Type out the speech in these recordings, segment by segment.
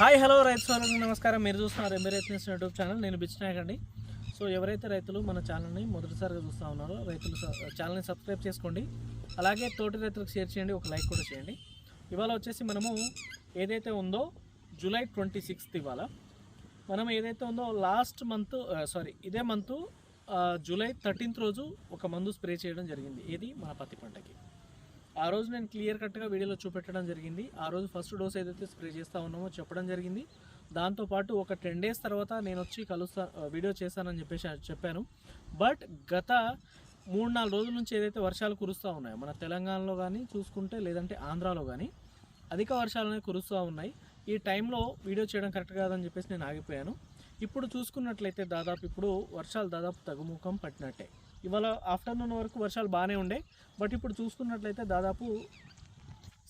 Hi hello రైతు సోదరులకు నమస్కారం. మీరు చూస్తున్నారు ఎంబీ యూట్యూబ్ ఛానల్. నేను బిచ్చినాయక్ అండి. సో ఎవరైతే రైతులు మన ఛానల్ని మొదటిసారిగా చూస్తూ ఉన్నారో రైతులు ఛానల్ని సబ్స్క్రైబ్ చేసుకోండి. అలాగే తోటి రైతులకు షేర్ చేయండి ఒక లైక్ కూడా చేయండి. ఇవాళ వచ్చేసి మనము ఏదైతే ఉందో జూలై ట్వంటీ సిక్స్త్ ఇవాళ మనం ఏదైతే ఉందో లాస్ట్ మంత్ సారీ ఇదే మంత్ జూలై థర్టీన్త్ రోజు ఒక మందు స్ప్రే చేయడం జరిగింది. ఇది మన పత్తి పంటకి. ఆ రోజు నేను క్లియర్ కట్గా వీడియోలో చూపెట్టడం జరిగింది. ఆ రోజు ఫస్ట్ డోస్ ఏదైతే స్ప్రే చేస్తా ఉన్నామో చెప్పడం జరిగింది. దాంతోపాటు ఒక టెన్ డేస్ తర్వాత నేను వచ్చి కలుస్తా వీడియో చేస్తానని చెప్పేసి చెప్పాను. బట్ గత మూడు నాలుగు రోజుల నుంచి ఏదైతే వర్షాలు కురుస్తూ ఉన్నాయో మన తెలంగాణలో కానీ చూసుకుంటే లేదంటే ఆంధ్రాలో కానీ అధిక వర్షాలు అనేవి కురుస్తూ ఉన్నాయి. ఈ టైంలో వీడియో చేయడం కరెక్ట్ కాదని చెప్పేసి నేను ఆగిపోయాను. ఇప్పుడు చూసుకున్నట్లయితే దాదాపు ఇప్పుడు వర్షాలు దాదాపు తగ్గుముఖం పట్టినట్టే. ఇవాళ ఆఫ్టర్నూన్ వరకు వర్షాలు బాగానే ఉండే బట్ ఇప్పుడు చూసుకున్నట్లయితే దాదాపు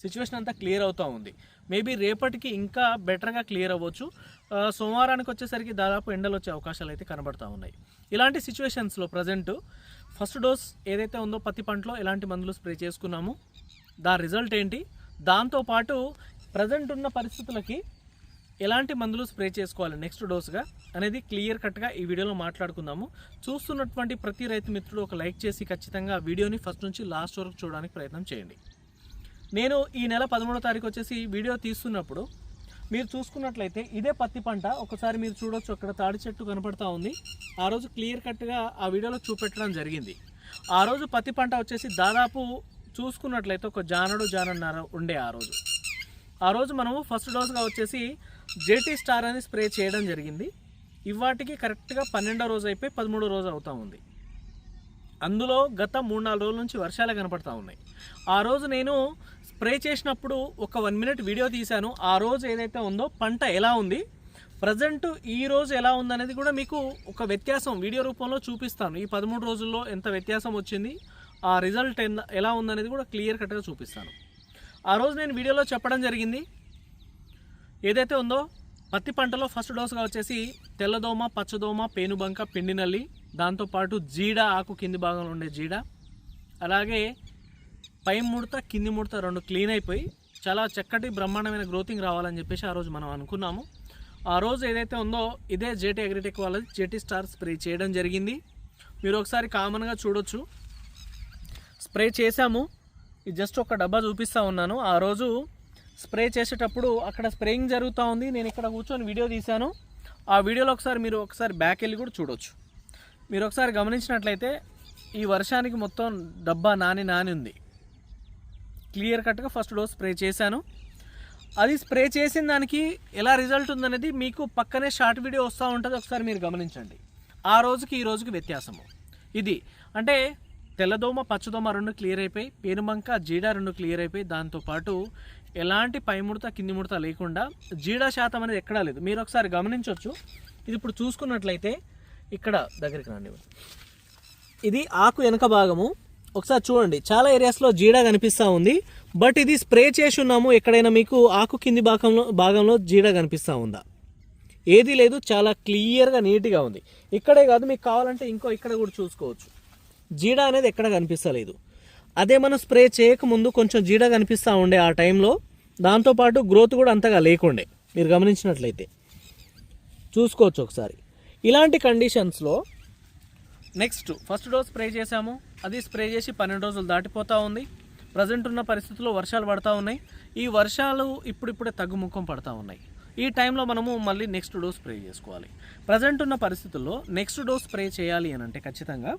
సిచ్యువేషన్ అంతా క్లియర్ అవుతూ ఉంది. మేబీ రేపటికి ఇంకా బెటర్గా క్లియర్ అవ్వచ్చు. సోమవారానికి వచ్చేసరికి దాదాపు ఎండలు వచ్చే అవకాశాలు అయితే కనబడతా ఉన్నాయి. ఇలాంటి సిచ్యువేషన్స్లో ప్రజెంట్ ఫస్ట్ డోస్ ఏదైతే ఉందో పత్తి పంటలో ఎలాంటి మందులు స్ప్రే చేసుకున్నాము దాని రిజల్ట్ ఏంటి? దాంతోపాటు ప్రజెంట్ ఉన్న పరిస్థితులకి ఎలాంటి మందులు స్ప్రే చేసుకోవాలి నెక్స్ట్ డోస్గా అనేది క్లియర్ కట్గా ఈ వీడియోలో మాట్లాడుకుందాము. చూస్తున్నటువంటి ప్రతి రైతు మిత్రుడు ఒక లైక్ చేసి ఖచ్చితంగా వీడియోని ఫస్ట్ నుంచి లాస్ట్ వరకు చూడడానికి ప్రయత్నం చేయండి. నేను ఈ నెల పదమూడో తారీఖు వచ్చేసి వీడియో తీస్తున్నప్పుడు మీరు చూసుకున్నట్లయితే ఇదే పత్తి పంట ఒకసారి మీరు చూడొచ్చు అక్కడ తాడి చెట్టు కనపడతా ఉంది. ఆ రోజు క్లియర్ కట్గా ఆ వీడియోలో చూపెట్టడం జరిగింది. ఆ రోజు పత్తి పంట వచ్చేసి దాదాపు చూసుకున్నట్లయితే ఒక జానడు జానన్నర ఉండే ఆ రోజు. ఆ రోజు మనము ఫస్ట్ డోస్గా వచ్చేసి జేటీ స్టార్ అని స్ప్రే చేయడం జరిగింది. ఇవాటికి కరెక్ట్గా పన్నెండో రోజు అయిపోయి పదమూడో రోజు అవుతా ఉంది. అందులో గత మూడు నాలుగు రోజుల నుంచి వర్షాలే కనపడతా ఉన్నాయి. ఆ రోజు నేను స్ప్రే చేసినప్పుడు ఒక వన్ మినిట్ వీడియో తీశాను. ఆ రోజు ఏదైతే ఉందో పంట ఎలా ఉంది ప్రజెంట్ ఈ రోజు ఎలా ఉందనేది కూడా మీకు ఒక వ్యత్యాసం వీడియో రూపంలో చూపిస్తాను. ఈ పదమూడు రోజుల్లో ఎంత వ్యత్యాసం వచ్చింది ఆ రిజల్ట్ ఎలా ఉందనేది కూడా క్లియర్ కట్గా చూపిస్తాను. ఆ రోజు నేను వీడియోలో చెప్పడం జరిగింది ఏదైతే ఉందో పత్తి పంటలో ఫస్ట్ డోస్గా వచ్చేసి తెల్లదోమ పచ్చదోమ పేనుబంక పిండి నల్లి దాంతోపాటు జీడ ఆకు కింది భాగంలో ఉండే జీడ అలాగే పై ముడత కింది ముడత రెండు క్లీన్ అయిపోయి చాలా చక్కటి బ్రహ్మాండమైన గ్రోతింగ్ రావాలని చెప్పేసి ఆ రోజు మనం అనుకున్నాము. ఆ రోజు ఏదైతే ఉందో ఇదే జేటీ అగ్రిటెక్ వాళ్ళది జేటీ స్టార్ స్ప్రే చేయడం జరిగింది. మీరు ఒకసారి కామన్గా చూడొచ్చు. స్ప్రే చేశాము. ఇది జస్ట్ ఒక డబ్బా చూపిస్తూ ఉన్నాను. ఆ రోజు స్ప్రే చేసేటప్పుడు అక్కడ స్ప్రేయింగ్ జరుగుతూ ఉంది. నేను ఇక్కడ కూర్చొని వీడియో తీశాను. ఆ వీడియోలో ఒకసారి మీరు ఒకసారి బ్యాక్ వెళ్ళి కూడా చూడొచ్చు. మీరు ఒకసారి గమనించినట్లయితే ఈ వర్షానికి మొత్తం డబ్బా నాని నాని ఉంది. క్లియర్ కట్గా ఫస్ట్ డోస్ స్ప్రే చేశాను. అది స్ప్రే చేసిన దానికి ఎలా రిజల్ట్ ఉందనేది మీకు పక్కనే షార్ట్ వీడియో వస్తూ ఉంటుంది. ఒకసారి మీరు గమనించండి. ఆ రోజుకి ఈ రోజుకి వ్యత్యాసము. ఇది అంటే తెల్లదోమ పచ్చదోమ రెండు క్లియర్ అయిపోయి పేనుమంక జీడ రెండు క్లియర్ అయిపోయి దాంతోపాటు ఎలాంటి పై ముడత కింది ముడత లేకుండా జీడ శాతం అనేది ఎక్కడా లేదు. మీరు ఒకసారి గమనించవచ్చు ఇది ఇప్పుడు చూసుకున్నట్లయితే ఇక్కడ దగ్గరికి రండి. ఇది ఆకు వెనక భాగము. ఒకసారి చూడండి. చాలా ఏరియాస్లో జీడ కనిపిస్తూ ఉంది. బట్ ఇది స్ప్రే చేసి ఉన్నాము. ఎక్కడైనా మీకు ఆకు కింది భాగంలో భాగంలో జీడ కనిపిస్తూ ఉందా? ఏది లేదు. చాలా క్లియర్గా నీట్గా ఉంది. ఇక్కడే కాదు. మీకు కావాలంటే ఇంకో ఇక్కడ కూడా చూసుకోవచ్చు. జీడ అనేది ఎక్కడ కనిపిస్తలేదు. అదే మనం స్ప్రే చేయకముందు కొంచెం జీడ కనిపిస్తూ ఉండే ఆ టైంలో దాంతోపాటు గ్రోత్ కూడా అంతగా లేకుండే. మీరు గమనించినట్లయితే. చూసుకోవచ్చు ఒకసారి. ఇలాంటి కండిషన్స్లో నెక్స్ట్ ఫస్ట్ డోస్ స్ప్రే చేశాము. అది స్ప్రే చేసి పన్నెండు రోజులు దాటిపోతూ ఉంది. ప్రజెంట్ ఉన్న పరిస్థితుల్లో వర్షాలు పడతా ఉన్నాయి. ఈ వర్షాలు ఇప్పుడిప్పుడే తగ్గుముఖం పడతా ఉన్నాయి. ఈ టైంలో మనము మళ్ళీ నెక్స్ట్ డోస్ స్ప్రే చేసుకోవాలి. ప్రజెంట్ ఉన్న పరిస్థితుల్లో నెక్స్ట్ డోస్ స్ప్రే చేయాలి అని అంటే ఖచ్చితంగా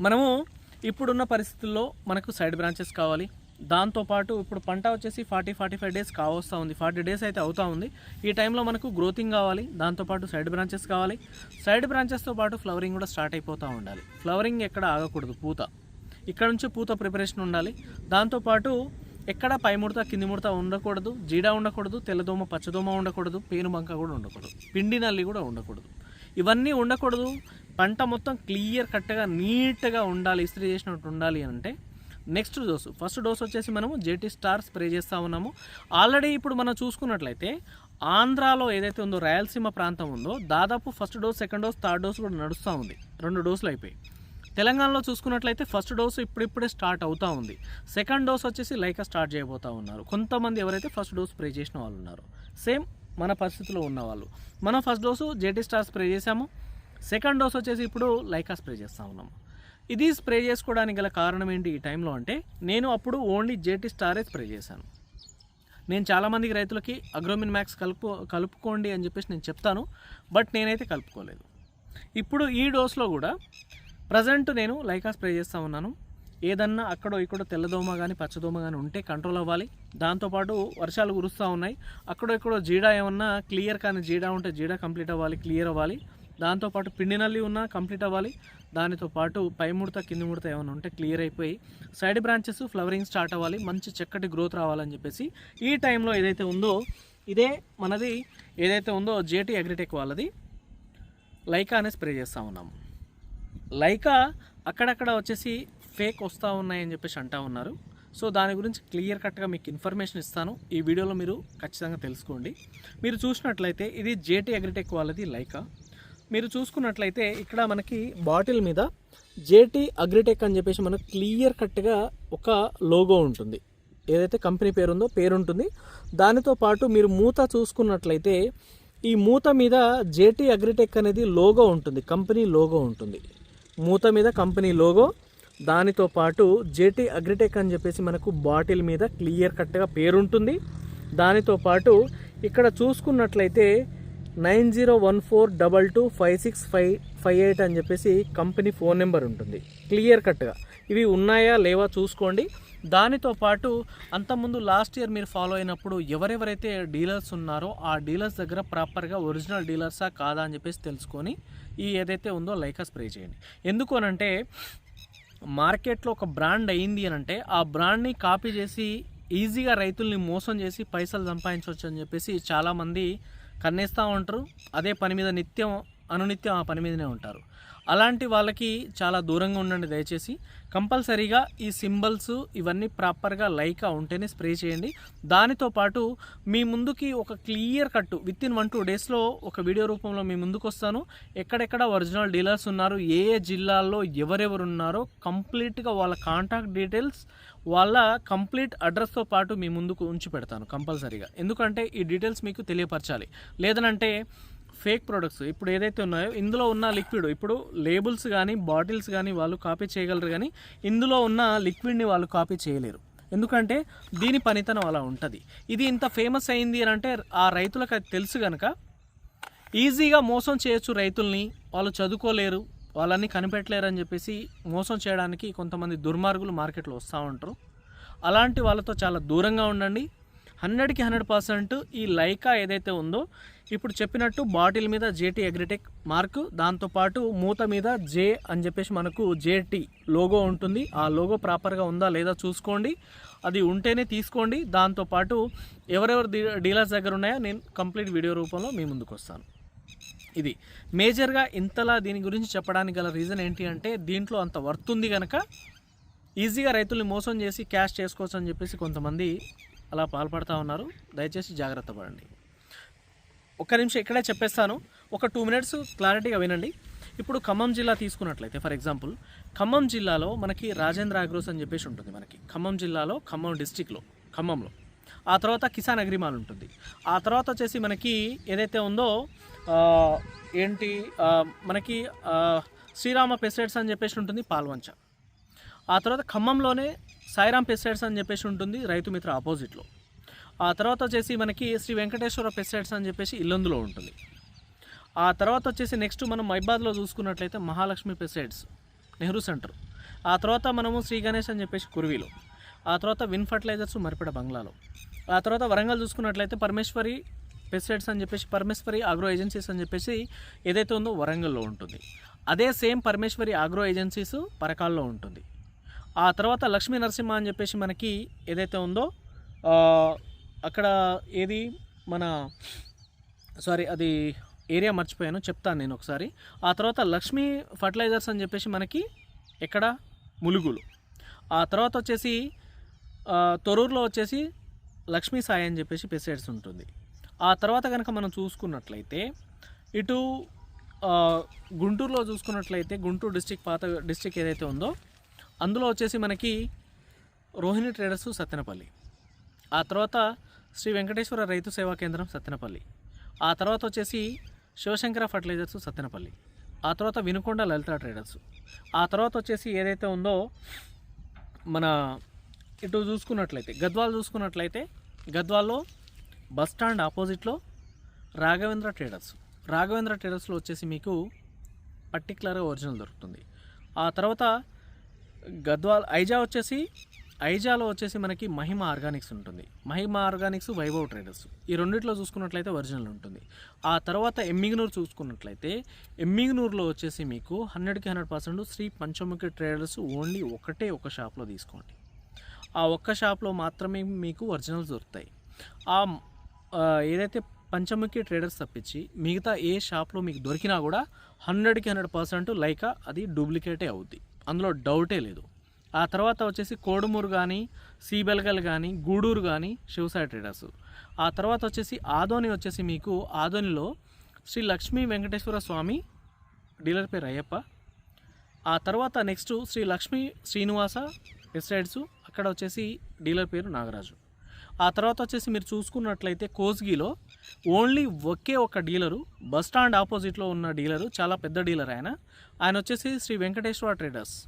మనము ఇప్పుడున్న పరిస్థితుల్లో మనకు సైడ్ బ్రాంచెస్ కావాలి. దాంతోపాటు ఇప్పుడు పంట వచ్చేసి ఫార్టీ ఫార్టీ ఫైవ్ డేస్ కావస్తూ ఉంది. ఫార్టీ డేస్ అయితే అవుతూ ఉంది. ఈ టైంలో మనకు గ్రోతింగ్ కావాలి. దాంతోపాటు సైడ్ బ్రాంచెస్ కావాలి. సైడ్ బ్రాంచెస్తో పాటు ఫ్లవరింగ్ కూడా స్టార్ట్ అయిపోతూ ఉండాలి. ఫ్లవరింగ్ ఎక్కడ ఆగకూడదు పూత. ఇక్కడ నుంచి పూత ప్రిపరేషన్ ఉండాలి. దాంతోపాటు ఎక్కడ పై ముడత కింది ముడత ఉండకూడదు. జీడ ఉండకూడదు. తెల్లదోమ పచ్చదోమ ఉండకూడదు. పేనుబంక కూడా ఉండకూడదు. పిండి నల్లి కూడా ఉండకూడదు. ఇవన్నీ ఉండకూడదు. పంట మొత్తం క్లియర్ కట్గా నీట్గా ఉండాలి ఇస్త్రీ చేసినట్టు ఉండాలి అంటే నెక్స్ట్ డోసు. ఫస్ట్ డోస్ వచ్చేసి మనము జేటీ స్టార్ స్ప్రే చేస్తూ ఉన్నాము. ఆల్రెడీ ఇప్పుడు మనం చూసుకున్నట్లయితే ఆంధ్రాలో ఏదైతే ఉందో రాయలసీమ ప్రాంతం ఉందో దాదాపు first dose second dose third dose కూడా నడుస్తూ ఉంది. రెండు డోసులు అయిపోయి తెలంగాణలో చూసుకున్నట్లయితే ఫస్ట్ డోసు ఇప్పుడిప్పుడే స్టార్ట్ అవుతూ ఉంది. సెకండ్ డోస్ వచ్చేసి లైక్ స్టార్ట్ చేయబోతా ఉన్నారు. కొంతమంది ఎవరైతే ఫస్ట్ డోస్ స్ప్రే చేసిన వాళ్ళు ఉన్నారు సేమ్ మన పరిస్థితిలో ఉన్నవాళ్ళు మనం first dose JT Star spray చేసాము సెకండ్ డోస్ వచ్చేసి ఇప్పుడు లైకా స్ప్రే చేస్తూ ఉన్నాము ఇది స్ప్రే చేసుకోవడానికి గల కారణం ఏంటి ఈ టైంలో అంటే నేను అప్పుడు ఓన్లీ జేటీ స్టారే స్ప్రే చేశాను. నేను చాలామందికి రైతులకి అగ్రోమిన్ మ్యాక్స్ కలుపు కలుపుకోండి అని చెప్పేసి నేను చెప్తాను బట్ నేనైతే కలుపుకోలేదు. ఇప్పుడు ఈ డోస్లో కూడా ప్రజెంట్ నేను లైకా స్ప్రే చేస్తూ ఉన్నాను. ఏదన్నా అక్కడో ఇక్కడో తెల్లదోమ కానీ పచ్చదోమ కానీ ఉంటే కంట్రోల్ అవ్వాలి. దాంతోపాటు వర్షాలు కురుస్తూ ఉన్నాయి. అక్కడో ఇక్కడో జీడా ఏమన్నా క్లియర్ కానీ జీడా ఉంటే జీడా కంప్లీట్ అవ్వాలి క్లియర్ అవ్వాలి. దాంతోపాటు పిండి నల్లి ఉన్నా కంప్లీట్ అవ్వాలి. దానితో పాటు పై ముడత కింది ముడత ఏమైనా ఉంటే క్లియర్ అయిపోయి సైడ్ బ్రాంచెస్ ఫ్లవరింగ్ స్టార్ట్ అవ్వాలి. మంచి చక్కటి గ్రోత్ రావాలని చెప్పేసి ఈ టైంలో ఏదైతే ఉందో ఇదే మనది ఏదైతే ఉందో జేటీ అగ్రిటెక్ వాళ్ళది. లైకా అనే స్ప్రే చేస్తూ ఉన్నాము లైకా అక్కడక్కడ వచ్చేసి ఫేక్ వస్తూ ఉన్నాయని చెప్పేసి అంటా ఉన్నారు. సో దాని గురించి క్లియర్ కట్గా మీకు ఇన్ఫర్మేషన్ ఇస్తాను. ఈ వీడియోలో మీరు ఖచ్చితంగా తెలుసుకోండి. మీరు చూసినట్లయితే ఇది జేటీ అగ్రిటెక్ వాళ్ళది లైకా. మీరు చూసుకున్నట్లయితే ఇక్కడ మనకి బాటిల్ మీద జేటీ అగ్రిటెక్ అని చెప్పేసి మనకు క్లియర్ కట్గా ఒక లోగో ఉంటుంది. ఏదైతే కంపెనీ పేరు ఉందో పేరు ఉంటుంది దానితో పాటు మీరు మూత చూసుకున్నట్లయితే ఈ మూత మీద జేటీ అగ్రిటెక్ అనేది లోగో ఉంటుంది. కంపెనీ లోగో ఉంటుంది. మూత మీద కంపెనీ లోగో దానితో పాటు జేటీ అగ్రిటెక్ అని చెప్పేసి మనకు బాటిల్ మీద క్లియర్ కట్గా పేరుంటుంది. దానితో పాటు ఇక్కడ చూసుకున్నట్లయితే nine zero one four double two five six five five eight అని చెప్పేసి కంపెనీ ఫోన్ నెంబర్ ఉంటుంది. క్లియర్ కట్గా. ఇవి ఉన్నాయా లేవా చూసుకోండి. దానితో పాటు అంతకుముందు లాస్ట్ ఇయర్ మీరు ఫాలో అయినప్పుడు ఎవరెవరైతే డీలర్స్ ఉన్నారో ఆ డీలర్స్ దగ్గర ప్రాపర్గా ఒరిజినల్ డీలర్సా కాదా అని చెప్పేసి తెలుసుకొని ఈ ఏదైతే ఉందో లైకా స్ప్రే చేయండి. ఎందుకు అనంటే మార్కెట్లో ఒక బ్రాండ్ అయింది అని అంటే ఆ బ్రాండ్ని కాపీ చేసి ఈజీగా రైతుల్ని మోసం చేసి పైసలు సంపాదించవచ్చు అని చెప్పేసి చాలామంది కన్నేస్తూ ఉంటారు. అదే పని మీద నిత్యం అనునిత్యం ఆ పని మీదనే ఉంటారు. అలాంటి వాళ్ళకి చాలా దూరంగా ఉండండి దయచేసి. కంపల్సరీగా ఈ సింబల్స్ ఇవన్నీ ప్రాపర్గా లైకా ఉంటేనే స్ప్రే చేయండి. దానితో పాటు మీ ముందుకి ఒక clear cut with in one two డేస్లో ఒక వీడియో రూపంలో మీ ముందుకు వస్తాను ఎక్కడెక్కడ ఒరిజినల్ డీలర్స్ ఉన్నారు ఏ ఏ జిల్లాల్లో ఎవరెవరు ఉన్నారో కంప్లీట్గా వాళ్ళ కాంటాక్ట్ డీటెయిల్స్ వాళ్ళ కంప్లీట్ అడ్రస్తో పాటు మీ ముందుకు ఉంచి పెడతాను కంపల్సరీగా. ఎందుకంటే ఈ డీటెయిల్స్ మీకు తెలియపరచాలి. లేదనంటే ఫేక్ ప్రొడక్ట్స్. ఇప్పుడు ఏదైతే ఉన్నాయో ఇందులో ఉన్న లిక్విడ్ ఇప్పుడు లేబుల్స్ కానీ బాటిల్స్ కానీ వాళ్ళు కాపీ చేయగలరు కానీ ఇందులో ఉన్న లిక్విడ్ని వాళ్ళు కాపీ చేయలేరు. ఎందుకంటే దీని పనితనం అలా ఉంటుంది. ఇది ఇంత ఫేమస్ అయింది అని అంటే ఆ రైతులకు అది తెలుసు కనుక ఈజీగా మోసం చేయొచ్చు రైతుల్ని. వాళ్ళు చదువుకోలేరు వాళ్ళని కనిపెట్టలేరు అని చెప్పేసి మోసం చేయడానికి కొంతమంది దుర్మార్గులు మార్కెట్లో వస్తూ ఉంటారు. అలాంటి వాళ్ళతో చాలా దూరంగా ఉండండి. హండ్రెడ్కి హండ్రెడ్ పర్సెంట్ ఈ లైకా ఏదైతే ఉందో ఇప్పుడు చెప్పినట్టు బాటిల్ మీద జేటీ అగ్రిటెక్ మార్క్ దాంతోపాటు మూత మీద జే అని చెప్పేసి మనకు జేటీ లోగో ఉంటుంది. ఆ లోగో ప్రాపర్గా ఉందా లేదా చూసుకోండి. అది ఉంటేనే తీసుకోండి. దాంతోపాటు ఎవరెవరు డీ- డీలర్స్ దగ్గర ఉన్నాయో నేను కంప్లీట్ వీడియో రూపంలో మీ ముందుకు వస్తాను. ఇది మేజర్గా ఇంతలా దీని గురించి చెప్పడానికి గల రీజన్ ఏంటి అంటే దీంట్లో అంత వర్త్ ఉంది కనుక ఈజీగా రైతుల్ని మోసం చేసి క్యాష్ చేసుకోవచ్చు అని చెప్పేసి కొంతమంది అలా పాల్పడుతూ ఉన్నారు. దయచేసి జాగ్రత్త పడండి. ఒక్క నిమిషం ఇక్కడే చెప్పేస్తాను. ఒక టూ మినిట్స్ క్లారిటీగా వినండి. ఇప్పుడు ఖమ్మం జిల్లా తీసుకున్నట్లయితే ఫర్ ఎగ్జాంపుల్ ఖమ్మం జిల్లాలో మనకి రాజేంద్ర అగ్రోస్ అని చెప్పేసి ఉంటుంది మనకి. ఖమ్మం జిల్లాలో ఖమ్మం డిస్టిక్లో ఖమ్మంలో. ఆ తర్వాత కిసాన్ అగ్రిమాల్ ఉంటుంది. ఆ తర్వాత వచ్చేసి మనకి ఏదైతే ఉందో ఏంటి మనకి శ్రీరామ పెస్టైడ్స్ అని చెప్పేసి ఉంటుంది పాల్వంచ. ఆ తర్వాత ఖమ్మంలోనే సాయిరామ్ పెస్టైడ్స్ అని చెప్పేసి ఉంటుంది రైతు మిత్ర ఆపోజిట్లో. ఆ తర్వాత వచ్చేసి మనకి శ్రీ వెంకటేశ్వర పెస్టైడ్స్ అని చెప్పేసి ఇల్లందులో ఉంటుంది. ఆ తర్వాత వచ్చేసి నెక్స్ట్ మనం మైబాద్లో చూసుకున్నట్లయితే మహాలక్ష్మి పెస్టైడ్స్ నెహ్రూ సెంటర్. ఆ తర్వాత మనము శ్రీ గణేష్ అని చెప్పేసి కుర్వీలో. ఆ తర్వాత విన్ ఫర్టిలైజర్స్ మరిపెడ బంగ్లాలో. ఆ తర్వాత వరంగల్ చూసుకున్నట్లయితే పరమేశ్వరి పెస్టిసైడ్స్ అని చెప్పేసి పరమేశ్వరి ఆగ్రో ఏజెన్సీస్ అని చెప్పేసి ఏదైతే ఉందో వరంగల్లో ఉంటుంది. అదే సేమ్ పరమేశ్వరి ఆగ్రో ఏజెన్సీస్ పరకాల్లో ఉంటుంది. ఆ తర్వాత లక్ష్మీ నరసింహ అని చెప్పేసి మనకి ఏదైతే ఉందో అక్కడ ఏది మన సారీ అది ఏరియా మర్చిపోయాను చెప్తాను నేను ఒకసారి. ఆ తర్వాత లక్ష్మీ ఫర్టిలైజర్స్ అని చెప్పేసి మనకి ఎక్కడ? ములుగులు. ఆ తర్వాత వచ్చేసి తొరూరులో వచ్చేసి లక్ష్మీ సాయి అని చెప్పేసి పెసైడ్స్ ఉంటుంది. ఆ తర్వాత కనుక మనం చూసుకున్నట్లయితే ఇటు గుంటూరులో చూసుకున్నట్లయితే గుంటూరు డిస్టిక్ పాత డిస్టిక్ ఏదైతే ఉందో అందులో వచ్చేసి మనకి రోహిణి ట్రేడర్స్ సత్తెనపల్లి. ఆ తర్వాత శ్రీ వెంకటేశ్వర రైతు సేవా కేంద్రం సత్తెనపల్లి. ఆ తర్వాత వచ్చేసి శివశంకర ఫర్టిలైజర్స్ సత్తెనపల్లి. ఆ తర్వాత వినుకొండ లలిత ట్రేడర్స్. ఆ తర్వాత వచ్చేసి ఏదైతే ఉందో మన ఇటు చూసుకున్నట్లయితే గద్వాల్ చూసుకున్నట్లయితే గద్వాల్లో బస్ స్టాండ్ ఆపోజిట్లో రాఘవేంద్ర ట్రేడర్స్. రాఘవేంద్ర ట్రేడర్స్లో వచ్చేసి మీకు పర్టికులర్గా ఒరిజినల్ దొరుకుతుంది. ఆ తర్వాత గద్వాల్ ఐజా వచ్చేసి ఐజాలో వచ్చేసి మనకి మహిమ ఆర్గానిక్స్ ఉంటుంది. Mahima organics Vaibhav traders. ఈ రెండిట్లో చూసుకున్నట్లయితే ఒరిజినల్ ఉంటుంది. ఆ తర్వాత ఎమ్మిగనూరు చూసుకున్నట్లయితే ఎమ్మిగనూరులో వచ్చేసి మీకు హండ్రెడ్కి hundred percent Shri Panchamukhi traders only ఒకటే ఒక షాప్లో తీసుకోండి. ఆ ఒక్క షాప్లో మాత్రమే మీకు ఒరిజినల్స్ దొరుకుతాయి. ఆ ఏదైతే పంచముఖి ట్రేడర్స్ తప్పించి మిగతా ఏ షాప్లో మీకు దొరికినా కూడా హండ్రెడ్కి హండ్రెడ్ పర్సెంట్ లైక్ అది డూప్లికేటే అవుద్ది. అందులో డౌటే లేదు. ఆ తర్వాత వచ్చేసి కోడుమూరు కానీ సీబెల్గల్ కానీ గూడూరు కానీ శివసాయి ట్రేడర్స్. ఆ తర్వాత వచ్చేసి ఆదోని వచ్చేసి మీకు ఆదోనిలో శ్రీ లక్ష్మీ వెంకటేశ్వర స్వామి డీలర్ పేరు అయ్యప్ప. ఆ తర్వాత నెక్స్ట్ శ్రీ లక్ష్మీ శ్రీనివాస ఎస్టైడ్స్ అక్కడ వచ్చేసి డీలర్ పేరు నాగరాజు. ఆ తర్వాత వచ్చేసి మీరు చూసుకున్నట్లయితే కోస్గిలో ఓన్లీ ఒకే ఒక డీలరు బస్ స్టాండ్ ఆపోజిట్లో ఉన్న డీలరు చాలా పెద్ద డీలర్ ఆయన. ఆయన వచ్చేసి శ్రీ వెంకటేశ్వర ట్రేడర్స్.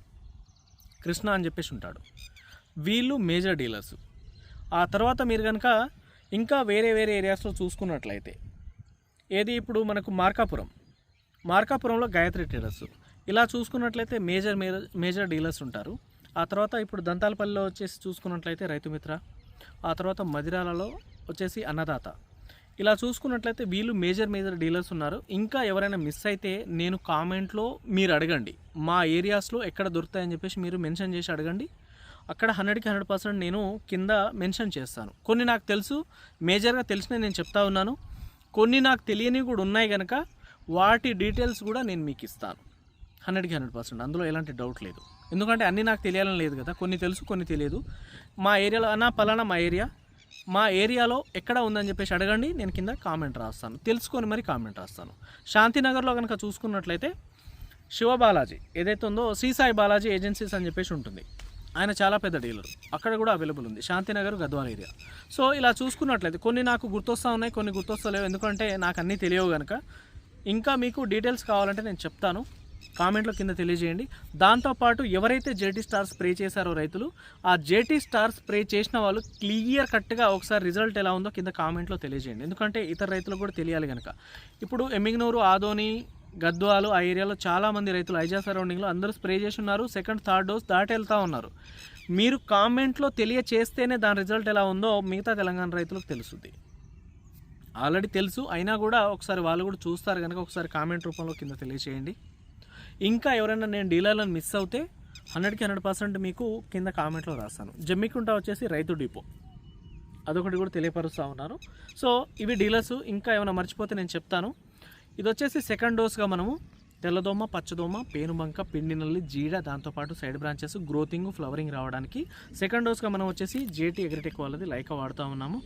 కృష్ణ అని చెప్పేసి ఉంటాడు. వీళ్ళు మేజర్ డీలర్స్. ఆ తర్వాత మీరు కనుక ఇంకా వేరే వేరే ఏరియాస్లో చూసుకున్నట్లయితే ఏది ఇప్పుడు మనకు మార్కాపురం. మార్కాపురంలో గాయత్రి ట్రేడర్స్. ఇలా చూసుకున్నట్లయితే మేజర్ మేజర్ మేజర్ డీలర్స్ ఉంటారు. ఆ తర్వాత ఇప్పుడు దంతాలపల్లిలో వచ్చేసి చూసుకున్నట్లయితే రైతు మిత్ర ఆ తర్వాత మదిరాలలో వచ్చేసి అన్నదాత. ఇలా చూసుకున్నట్లయితే వీళ్ళు మేజర్ మేజర్ డీలర్స్ ఉన్నారు. ఇంకా ఎవరైనా మిస్ అయితే నేను కామెంట్లో మీరు అడగండి. మా ఏరియాస్లో ఎక్కడ దొరుకుతాయని చెప్పేసి మీరు మెన్షన్ చేసి అడగండి. అక్కడ హండ్రెడ్కి హండ్రెడ్ పర్సెంట్ నేను కింద మెన్షన్ చేస్తాను. కొన్ని నాకు తెలుసు మేజర్గా తెలిసినవి నేను చెప్తా ఉన్నాను. కొన్ని నాకు తెలియనివి కూడా ఉన్నాయి కనుక వాటి డీటెయిల్స్ కూడా నేను మీకు ఇస్తాను. హండ్రెడ్కి హండ్రెడ్ పర్సెంట్. అందులో ఎలాంటి డౌట్ లేదు. ఎందుకంటే అన్నీ నాకు తెలియాలని లేదు కదా. కొన్ని తెలుసు కొన్ని తెలియదు. మా ఏరియాలో అన్న పలానా మా ఏరియా. మా ఏరియాలో ఎక్కడ ఉందని చెప్పేసి అడగండి నేను కింద కామెంట్ రాస్తాను. తెలుసుకొని మరి కామెంట్ రాస్తాను. శాంతినగర్లో కనుక చూసుకున్నట్లయితే శివబాలాజీ ఏదైతే ఉందో సీసాయి బాలాజీ ఏజెన్సీస్ అని చెప్పేసి ఉంటుంది. ఆయన చాలా పెద్ద డీలర్. అక్కడ కూడా అవైలబుల్ ఉంది. శాంతినగర్ గద్వాల్ ఏరియా. సో ఇలా చూసుకున్నట్లయితే కొన్ని నాకు గుర్తొస్తా ఉన్నాయి కొన్ని గుర్తొస్తలేవు. ఎందుకంటే నాకు అన్నీ తెలియవు కనుక ఇంకా మీకు డీటెయిల్స్ కావాలంటే నేను చెప్తాను. కామెంట్లో కింద తెలియజేయండి. దాంతోపాటు ఎవరైతే జేటీ స్టార్ స్ప్రే చేశారో రైతులు ఆ జేటీ స్టార్ స్ప్రే చేసిన వాళ్ళు క్లియర్ కట్గా ఒకసారి రిజల్ట్ ఎలా ఉందో కింద కామెంట్లో తెలియజేయండి. ఎందుకంటే ఇతర రైతులకు కూడా తెలియాలి కనుక ఇప్పుడు ఎమ్మిగ్నూరు ఆదోని గద్వాలు ఆ ఏరియాలో చాలామంది రైతులు ఐజా సరౌండింగ్లో అందరూ స్ప్రే చేసి ఉన్నారు సెకండ్ థర్డ్ డోస్ దాటి వెళ్తూ ఉన్నారు. మీరు కామెంట్లో తెలియచేస్తేనే దాని రిజల్ట్ ఎలా ఉందో మిగతా తెలంగాణ రైతులకు తెలుస్తుంది ఆల్రెడీ తెలుసు అయినా కూడా ఒకసారి వాళ్ళు కూడా చూస్తారు కనుక ఒకసారి కామెంట్ రూపంలో కింద తెలియచేయండి ఇంకా ఎవరైనా నేను డీలర్లను మిస్ అవుతే హండ్రెడ్కి హండ్రెడ్ పర్సెంట్ మీకు కింద కామెంట్లో రాస్తాను. జమ్మికుంట వచ్చేసి రైతు డిపో. అదొకటి కూడా తెలియపరుస్తూ ఉన్నాను. సో ఇవి డీలర్స్ ఇంకా ఏమైనా మర్చిపోతే నేను చెప్తాను. ఇది వచ్చేసి సెకండ్ డోస్గా మనము తెల్లదోమ పచ్చదోమ పేనుబంక పిండి నల్లి జీడ దాంతోపాటు సైడ్ బ్రాంచెస్ గ్రోతింగ్ ఫ్లవరింగ్ రావడానికి. సెకండ్ డోస్గా మనం వచ్చేసి జేటీ అగ్రిటెక్ వాళ్ళది లైక్ వాడుతూ ఉన్నాము.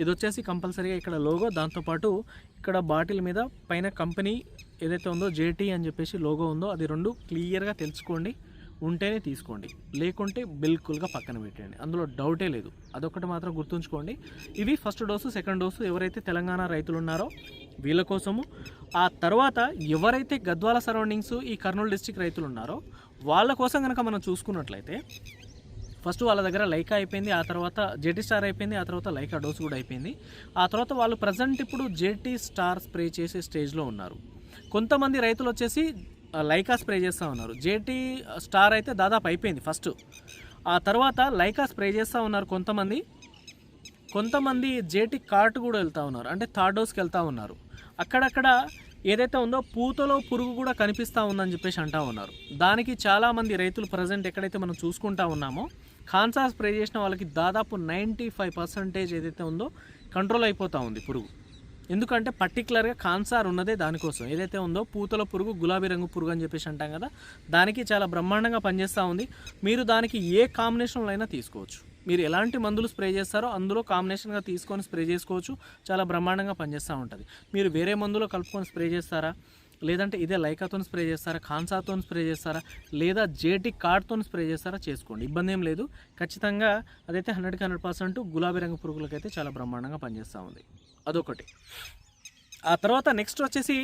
ఇది వచ్చేసి కంపల్సరీగా ఇక్కడ లోగో దాంతోపాటు ఇక్కడ బాటిల్ మీద పైన కంపెనీ ఏదైతే ఉందో జేటీ అని చెప్పేసి లోగో ఉందో అది రెండు క్లియర్గా తెలుసుకోండి ఉంటేనే తీసుకోండి. లేకుంటే బిల్కుల్గా పక్కన పెట్టండి అందులో డౌటే లేదు. అదొకటి మాత్రం గుర్తుంచుకోండి. ఇవి ఫస్ట్ డోసు సెకండ్ డోసు ఎవరైతే తెలంగాణ రైతులు ఉన్నారో వీళ్ళ కోసము. ఆ తర్వాత ఎవరైతే గద్వాల సరౌండింగ్స్ ఈ కర్నూలు డిస్టిక్ రైతులు ఉన్నారో వాళ్ళ కోసం కనుక మనం చూసుకున్నట్లయితే ఫస్ట్ వాళ్ళ దగ్గర లైకా అయిపోయింది ఆ తర్వాత జేటీ స్టార్ అయిపోయింది ఆ తర్వాత లైకా డోస్ కూడా అయిపోయింది. ఆ తర్వాత వాళ్ళు ప్రజెంట్ ఇప్పుడు జేటీ స్టార్ స్ప్రే చేసే స్టేజ్లో ఉన్నారు. కొంతమంది రైతులు వచ్చేసి లైకా స్ప్రే చేస్తూ ఉన్నారు. జేటీ స్టార్ అయితే దాదాపు అయిపోయింది ఫస్ట్. ఆ తర్వాత లైకా స్ప్రే చేస్తూ ఉన్నారు కొంతమంది. కొంతమంది జేటీ కార్ట్ కూడా వెళ్తూ ఉన్నారు. అంటే థర్డ్ డోస్కి వెళ్తూ ఉన్నారు. అక్కడక్కడ ఏదైతే ఉందో పూతలో పురుగు కూడా కనిపిస్తూ ఉందని చెప్పేసి అంటూ ఉన్నారు. దానికి చాలామంది రైతులు ప్రజెంట్ ఎక్కడైతే మనం చూసుకుంటా ఉన్నామో కాన్సా స్ప్రే చేసిన వాళ్ళకి దాదాపు నైంటీ ఫైవ్ పర్సెంటేజ్ ఏదైతే ఉందో కంట్రోల్ అయిపోతూ ఉంది పురుగు. ఎందుకంటే పర్టికులర్గా కాన్సార్ ఉన్నదే దానికోసం. ఏదైతే ఉందో పూతల పురుగు గులాబీ రంగు పురుగు అని చెప్పేసి అంటాం కదా దానికి చాలా బ్రహ్మాండంగా పనిచేస్తూ ఉంది. మీరు దానికి ఏ కాంబినేషన్లో అయినా తీసుకోవచ్చు. మీరు ఎలాంటి మందులు స్ప్రే చేస్తారో అందులో కాంబినేషన్గా తీసుకొని స్ప్రే చేసుకోవచ్చు. చాలా బ్రహ్మాండంగా పనిచేస్తూ ఉంటుంది. మీరు వేరే మందులో కలుపుకొని స్ప్రే చేస్తారా? లేదంటే ఇదే లైకాతో స్ప్రే చేస్తారా? ఖాన్సాతో స్ప్రే చేస్తారా? లేదా జేటి కార్డ్తో స్ప్రే చేస్తారా? చేసుకోండి. ఇబ్బంది ఏం లేదు. ఖచ్చితంగా అదైతే హండ్రెడ్కి హండ్రెడ్ పర్సెంట్ గులాబీ రంగు పురుగులకైతే చాలా బ్రహ్మాండంగా పనిచేస్తూ ఉంది. అదొకటి. ఆ తర్వాత నెక్స్ట్ వచ్చేసి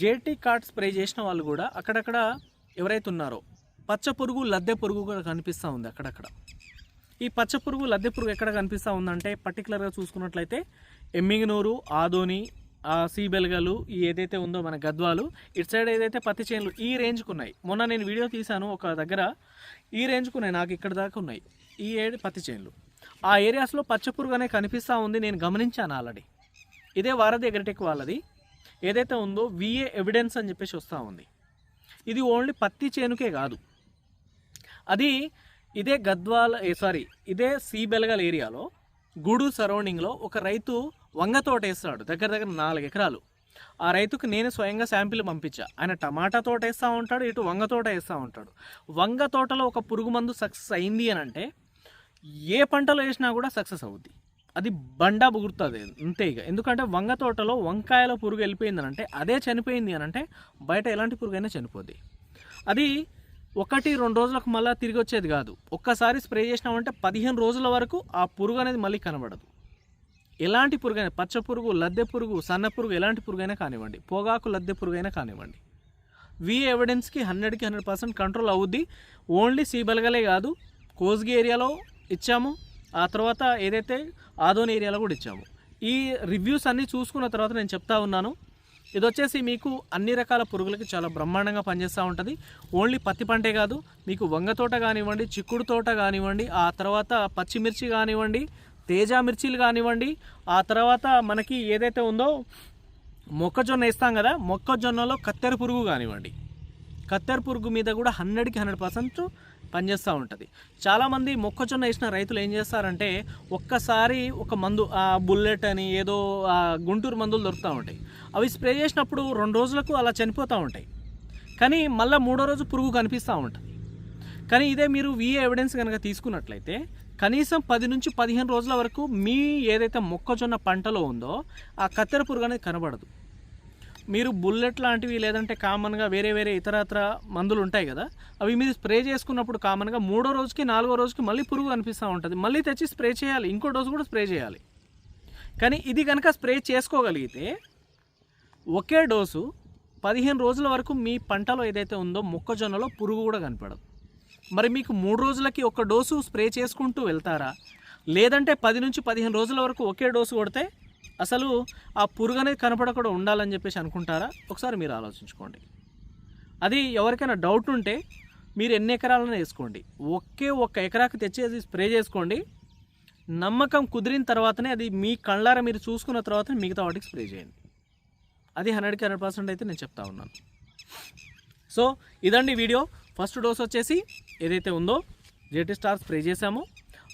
జేటీ కార్డ్ స్ప్రే చేసిన వాళ్ళు కూడా అక్కడక్కడ ఎవరైతే ఉన్నారో పచ్చ పురుగు లద్దె పురుగు కూడా కనిపిస్తూ ఉంది అక్కడక్కడ. ఈ పచ్చ పురుగు లద్దె పురుగు ఎక్కడ కనిపిస్తూ ఉందంటే పర్టికులర్గా చూసుకున్నట్లయితే ఎమ్మిగనూరు ఆదోని ఆ సీబెల్గలు ఈ ఏదైతే ఉందో మన గద్వాలు ఇటు సైడ్ ఏదైతే పత్తి చేనులు ఈ రేంజ్కు ఉన్నాయి. మొన్న నేను వీడియో తీశాను ఒక దగ్గర ఈ రేంజ్కు ఉన్నాయి నాకు ఇక్కడ దాకా ఉన్నాయి. ఈ ఏడు పత్తి చేనులు. ఆ ఏరియాస్లో పచ్చ పురుగు అనే కనిపిస్తూ ఉంది నేను గమనించాను ఆల్రెడీ. ఇదే వారధి ఎగ్రటెక్ వాళ్ళది. ఏదైతే ఉందో విఏ ఎవిడెన్స్ అని చెప్పేసి వస్తూ ఉంది. ఇది ఓన్లీ పత్తి చేనుకే కాదు. అది ఇదే గద్వాల సారీ ఇదే సీబెలగల్ ఏరియాలో గూడు సరౌండింగ్లో ఒక రైతు వంగ తోట వేస్తాడు దగ్గర దగ్గర నాలుగు ఎకరాలు. ఆ రైతుకు నేను స్వయంగా శాంపిల్ పంపించా. ఆయన టమాటా తోట వేస్తూ ఉంటాడు ఇటు వంగ తోట వేస్తూ ఉంటాడు. వంగ తోటలో ఒక పురుగు మందు సక్సెస్ అయింది అని అంటే ఏ పంటలో వేసినా కూడా సక్సెస్ అవుద్ది. అది బండా బుగురుతుంది. అంతే ఇక. ఎందుకంటే వంగ తోటలో వంకాయలో పురుగు వెళ్ళిపోయింది అని అంటే అదే చనిపోయింది అని అంటే బయట ఎలాంటి పురుగు అయినా చనిపోద్ది. అది ఒకటి రెండు రోజులకు మళ్ళీ తిరిగి వచ్చేది కాదు. ఒక్కసారి స్ప్రే చేసినామంటే పదిహేను రోజుల వరకు ఆ పురుగు అనేది మళ్ళీ కనబడదు. ఎలాంటి పురుగు అయినా పచ్చ పురుగు లద్దె పురుగు సన్న పురుగు ఎలాంటి పురుగు అయినా కానివ్వండి. పొగాకు లద్దె పురుగు అయినా కానివ్వండి. వి ఎవిడెన్స్కి హండ్రెడ్కి హండ్రెడ్ పర్సెంట్ కంట్రోల్ అవుద్ది. ఓన్లీ సీబలగలే కాదు. కోజ్గి ఏరియాలో ఇచ్చాము. ఆ తర్వాత ఏదైతే ఆదోని ఏరియాలో కూడా ఇచ్చాము. ఈ రివ్యూస్ అన్నీ చూసుకున్న తర్వాత నేను చెప్తా ఉన్నాను. ఇది వచ్చేసి మీకు అన్ని రకాల పురుగులకి చాలా బ్రహ్మాండంగా పనిచేస్తూ ఉంటుంది. ఓన్లీ పత్తి పంటే కాదు మీకు వంగ తోట కానివ్వండి చిక్కుడు తోట కానివ్వండి ఆ తర్వాత పచ్చిమిర్చి కానివ్వండి తేజ మిర్చీలు కానివ్వండి ఆ తర్వాత మనకి ఏదైతే ఉందో మొక్కజొన్న వేస్తాం కదా మొక్కజొన్నలో కత్తెర పురుగు కానివ్వండి. కత్తెర పురుగు మీద కూడా హండ్రెడ్కి హండ్రెడ్ పర్సెంట్ పనిచేస్తూ ఉంటుంది. చాలామంది మొక్కజొన్న వేసిన రైతులు ఏం చేస్తారంటే ఒక్కసారి ఒక మందు బుల్లెట్ అని ఏదో గుంటూరు మందులు దొరుకుతూ ఉంటాయి. అవి స్ప్రే చేసినప్పుడు రెండు రోజులకు అలా చనిపోతూ ఉంటాయి. కానీ మళ్ళీ మూడో రోజు పురుగు కనిపిస్తూ ఉంటుంది. కానీ ఇదే మీరు విఏ ఎవిడెన్స్ కనుక తీసుకున్నట్లయితే కనీసం పది నుంచి పదిహేను రోజుల వరకు మీ ఏదైతే మొక్కజొన్న పంటలో ఉందో ఆ కత్తెర పురుగు అనేది కనబడదు. మీరు బుల్లెట్ లాంటివి లేదంటే కామన్గా వేరే వేరే ఇతరత్ర మందులు ఉంటాయి కదా అవి మీరు స్ప్రే చేసుకున్నప్పుడు కామన్గా మూడో రోజుకి నాలుగో రోజుకి మళ్ళీ పురుగు కనిపిస్తూ ఉంటుంది. మళ్ళీ తెచ్చి స్ప్రే చేయాలి. ఇంకో డోసు కూడా స్ప్రే చేయాలి. కానీ ఇది కనుక స్ప్రే చేసుకోగలిగితే ఒకే డోసు పదిహేను రోజుల వరకు మీ పంటలో ఏదైతే ఉందో మొక్కజొన్నలో పురుగు కూడా కనపడదు. మరి మీకు మూడు రోజులకి ఒక డోసు స్ప్రే చేసుకుంటూ వెళ్తారా? లేదంటే పది నుంచి పదిహేను రోజుల వరకు ఒకే డోసు కొడితే అసలు ఆ పురుగు అనేది కనపడకుండా ఉండాలని చెప్పేసి అనుకుంటారా? ఒకసారి మీరు ఆలోచించుకోండి. అది ఎవరికైనా డౌట్ ఉంటే మీరు ఎన్ని ఎకరాలను వేసుకోండి. ఒకే ఒక్క ఎకరాకు తెచ్చేసి స్ప్రే చేసుకోండి. నమ్మకం కుదిరిన తర్వాతనే అది మీ కళ్ళార మీరు చూసుకున్న తర్వాత మిగతా వాటికి స్ప్రే చేయండి. అది హండ్రెడ్కి హండ్రెడ్ పర్సెంట్ అయితే నేను చెప్తా ఉన్నాను. సో ఇదండి వీడియో. ఫస్ట్ డోస్ వచ్చేసి ఏదైతే ఉందో జేటీ స్టార్ స్ప్రే చేశాము.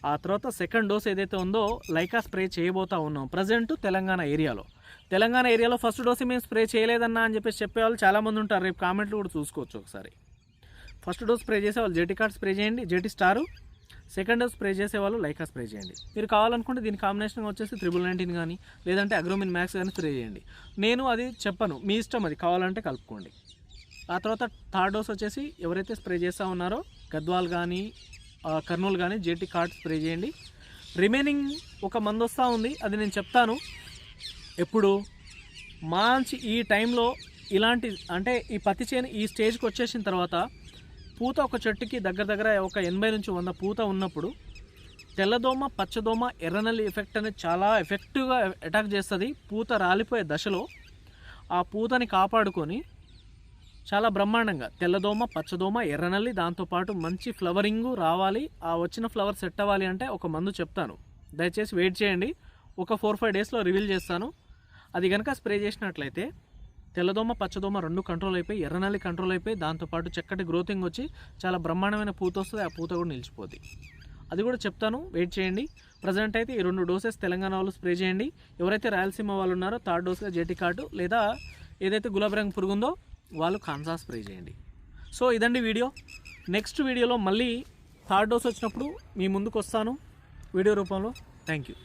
ఆ తర్వాత సెకండ్ డోస్ ఏదైతే ఉందో లైకా స్ప్రే చేయబోతా ఉన్నాం. ప్రజెంట్ తెలంగాణ ఏరియాలో. తెలంగాణ ఏరియాలో ఫస్ట్ డోస్ మేము స్ప్రే చేయలేదన్నా అని చెప్పేసి చెప్పేవాళ్ళు చాలామంది ఉంటారు. రేపు కామెంట్లు కూడా చూసుకోవచ్చు ఒకసారి. ఫస్ట్ డోస్ స్ప్రే చేసే వాళ్ళు జెటి కార్డ్ స్ప్రే చేయండి J T star second dose spray చేసే వాళ్ళు లైకా స్ప్రే చేయండి. మీరు కావాలనుకుంటే దీని కాంబినేషన్ వచ్చేసి త్రిబుల్ నైన్టీన్ కానీ లేదంటే అగ్రోమిన్ మ్యాక్స్ కానీ స్ప్రే చేయండి. నేను అది చెప్పను. మీ ఇష్టం అది. కావాలంటే కలుపుకోండి. ఆ తర్వాత థర్డ్ డోస్ వచ్చేసి ఎవరైతే స్ప్రే చేస్తూ ఉన్నారో గద్వాల్ కానీ కర్నూలు కానీ జేటీ కార్డ్ స్ప్రే చేయండి. రిమైనింగ్ ఒక మందు వస్తూ ఉంది అది నేను చెప్తాను. ఎప్పుడు మార్చి ఈ టైంలో ఇలాంటి అంటే ఈ పత్తి చేను ఈ స్టేజ్కి వచ్చేసిన తర్వాత పూత ఒక చెట్టుకి దగ్గర దగ్గర ఒక ఎనభై నుంచి వంద పూత ఉన్నప్పుడు తెల్లదోమ పచ్చదోమ ఎర్రనల్లి ఎఫెక్ట్ అనేది చాలా ఎఫెక్టివ్గా అటాక్ చేస్తుంది. పూత రాలిపోయే దశలో ఆ పూతని కాపాడుకొని చాలా బ్రహ్మాండంగా. తెల్లదోమ పచ్చదోమ ఎర్రనల్లి దాంతోపాటు మంచి ఫ్లవరింగ్ రావాలి. ఆ వచ్చిన ఫ్లవర్ సెట్ అవ్వాలి అంటే ఒక మందు చెప్తాను. దయచేసి వెయిట్ చేయండి. ఒక ఫోర్ ఫైవ్ డేస్లో రివీల్ చేస్తాను. అది కనుక స్ప్రే చేసినట్లయితే తెల్లదోమ పచ్చదోమ రెండు కంట్రోల్ అయిపోయి ఎర్రనల్లి కంట్రోల్ అయిపోయి దాంతోపాటు చక్కటి గ్రోతింగ్ వచ్చి చాలా బ్రహ్మాండమైన పూత వస్తుంది ఆ పూత కూడా నిలిచిపోద్ది. అది కూడా చెప్తాను. వెయిట్ చేయండి. ప్రజెంట్ అయితే ఈ రెండు డోసెస్ తెలంగాణ వాళ్ళు స్ప్రే చేయండి. ఎవరైతే రాయలసీమ వాళ్ళు ఉన్నారో థర్డ్ డోస్గా జేటీ కార్డు లేదా ఏదైతే గులాబీ రంగు పురుగు ఉందో వాళ్ళు కాన్సా స్ప్రే చేయండి. సో ఇదండి వీడియో. నెక్స్ట్ వీడియోలో మళ్ళీ థర్డ్ డోస్ వచ్చినప్పుడు మీ ముందుకు వస్తాను వీడియో రూపంలో. Thank you